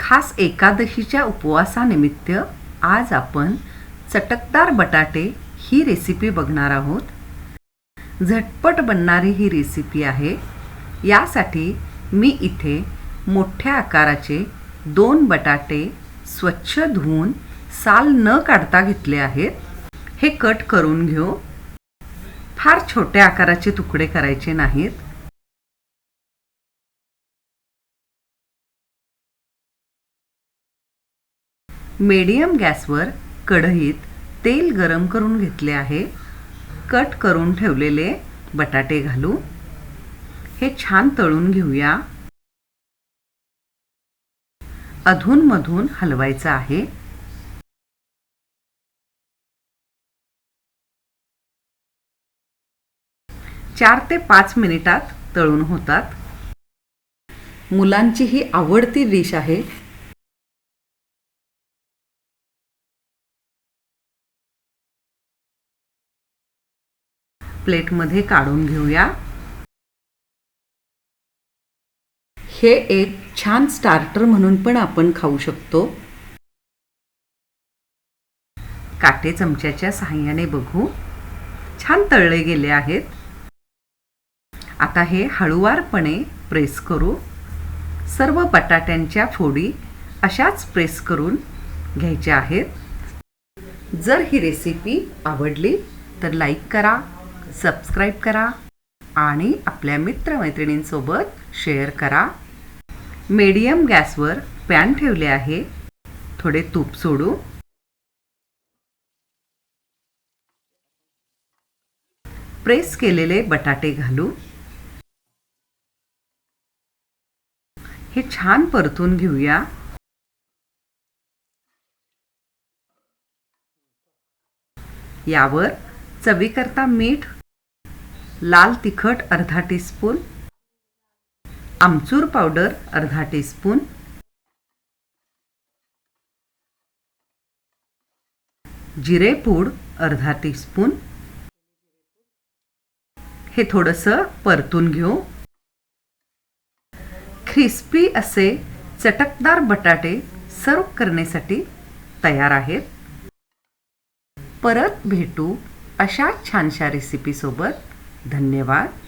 खास एकादशीच्या उपवासानिमित्त आज आपण चटकदार बटाटे ही रेसिपी बघणार आहोत. झटपट बनणारी ही रेसिपी आहे. यासाठी मी इथे मोठ्या आकाराचे दोन बटाटे स्वच्छ धुवून साल न काढता घेतले आहेत. हे कट करून घेऊ. फार छोट्या आकाराचे तुकडे करायचे नाहीत. मीडियम गॅसवर कढईत तेल गरम करून घेतले आहे. कट करून ठेवलेले बटाटे घालू. हे छान तळून घेऊया. अधूनमधून हलवायचं आहे. चार ते पाच मिनिटात तळून होतात. मुलांची ही आवडती डिश आहे. प्लेटमध्ये काढून घेऊया. हे एक छान स्टार्टर म्हणून पण आपण खाऊ शकतो. काटे चमच्याच्या सहाय्याने बघू. छान तळले गेले आहेत. आता हे हळुवारपणे प्रेस करू. सर्व बटाट्यांच्या फोडी अशाच प्रेस करून घ्यायच्या आहेत. जर ही रेसिपी आवडली तर लाईक करा. सबस्क्राईब करा आणि आपल्या मित्रमैत्रिणींसोबत शेअर करा. मीडियम गॅसवर पॅन ठेवले आहे. थोडे तूप सोडू. प्रेस केलेले बटाटे घालू. हे छान परतून घेऊया. यावर चवीकरता मीठ लाल तिखट अर्धा टीस्पून आमचूर पावडर अर्धा टीस्पून जिरेपूड अर्धा टीस्पून. हे थोडंसं परतून घेऊ. ख्रिस्पी असे चटकदार बटाटे सर्व करण्यासाठी तयार आहेत. परत भेटू अशा छानशा रेसिपीसोबत धन्यवाद.